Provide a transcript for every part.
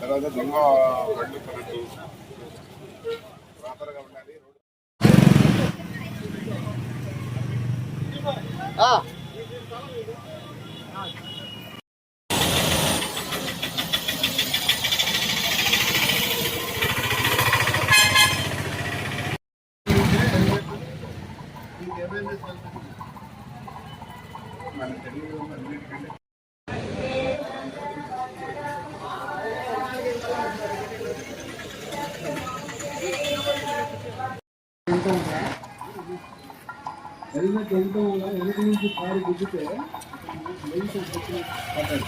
తర్వాత దొంగ బండ్లు కొనద్దు ప్రాపర్గా ఉండాలి. మన హెల్మెట్ వెళ్ళటం వల్ల వెనక నుంచి కారు గుద్దితే లైట్ పడ్డాడు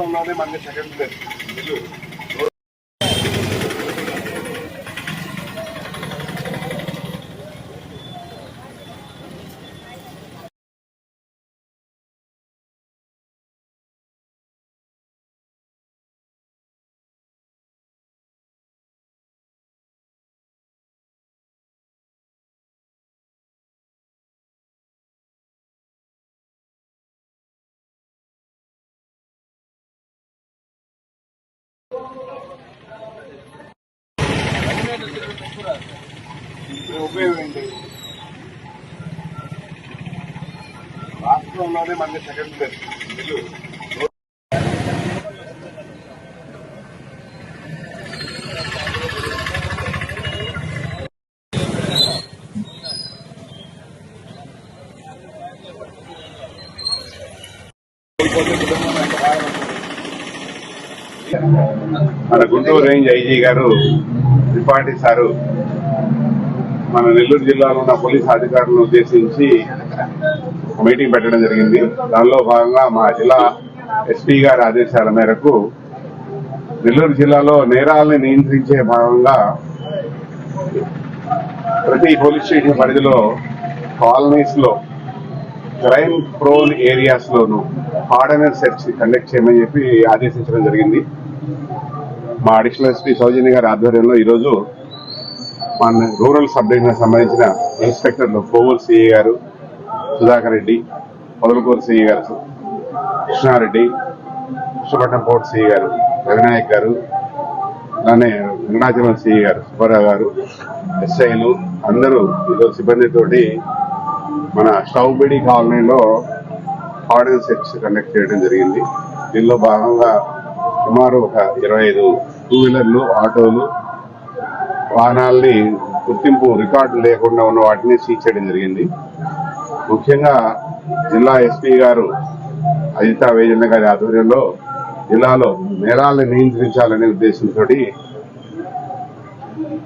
ഉള്ളതാണ് മണ്ണിൽ സെക്കൻഡിൽ ఉపయోగం ఏంటి రాష్ట్రంలోనే మనకి సెకండ్ ప్లేస్ నెల్లూరు మన గుంటూరు రేంజ్ ఐజీ గారు త్రిపాఠి సారు మన నెల్లూరు జిల్లాలో ఉన్న పోలీస్ అధికారులను ఉద్దేశించి మీటింగ్ పెట్టడం జరిగింది. దానిలో భాగంగా మా జిల్లా ఎస్పీ గారి ఆదేశాల మేరకు నెల్లూరు జిల్లాలో నేరాలను నియంత్రించే భాగంగా ప్రతి పోలీస్ స్టేషన్ పరిధిలో కాలనీస్లో క్రైమ్ ప్రోన్ ఏరియాస్ లోను హార్డనర్ సెర్చ్ కండక్ట్ చేయమని చెప్పి ఆదేశించడం జరిగింది. మా అడిషనల్ ఎస్పీ సౌజన్య గారి ఆధ్వర్యంలో ఈరోజు మన రూరల్ సబ్ డివిజన్ సంబంధించిన ఇన్స్పెక్టర్లు కోవూరు సిఐ గారు సుధాకర్ రెడ్డి పొదలకూరు సిఐ గారు కృష్ణారెడ్డి కృష్ణపట్నం పోర్ట్ సిఐ గారు రవినాయక్ గారు అలానే వెంకటాచలం సిఐ గారు సుబ్బారావు గారు ఎస్ఐలు అందరూ ఈరోజు సిబ్బందితోటి మన స్టౌబిడి కాలనీలో ఆర్డినెన్స్ సెర్చ్ కండక్ట్ చేయడం జరిగింది. దీనిలో భాగంగా సుమారు ఒక ఇరవై ఐదు టూ వీలర్లు ఆటోలు వాహనాల్ని గుర్తింపు రికార్డు లేకుండా ఉన్న వాటిని సీజ్ చేయడం జరిగింది. ముఖ్యంగా జిల్లా ఎస్పీ గారు అజితా వేజన్న గారి ఆధ్వర్యంలో జిల్లాలో నేరాలను నియంత్రించాలనే ఉద్దేశంతో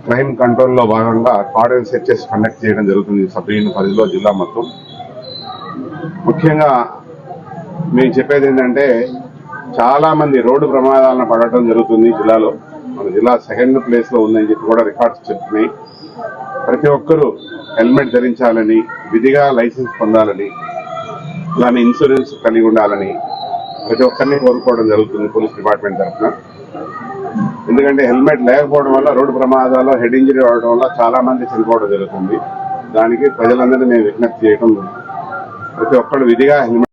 క్రైమ్ కంట్రోల్లో భాగంగా కార్డన్ సెర్చెస్ కండక్ట్ చేయడం జరుగుతుంది. సబ్ డివిజన్ పరిధిలో జిల్లా మొత్తం. ముఖ్యంగా మేము చెప్పేది ఏంటంటే చాలా మంది రోడ్డు ప్రమాదాలను పడటం జరుగుతుంది జిల్లాలో. మన జిల్లా సెకండ్ ప్లేస్లో ఉందని చెప్పి కూడా రికార్డ్స్ చెప్తున్నాయి. ప్రతి ఒక్కరూ హెల్మెట్ ధరించాలని విధిగా లైసెన్స్ పొందాలని దాని ఇన్సూరెన్స్ కలిగి ఉండాలని ప్రతి ఒక్కరిని కోరుకోవడం జరుగుతుంది పోలీస్ డిపార్ట్మెంట్ తరఫున. ఎందుకంటే హెల్మెట్ లేకపోవడం వల్ల రోడ్డు ప్రమాదాల్లో హెడ్ ఇంజరీ అవడం వల్ల చాలా మంది చనిపోవడం జరుగుతుంది. దానికి ప్రజలందరినీ మేము విజ్ఞప్తి చేయడం ప్రతి ఒక్కరు విధిగా హెల్మెట్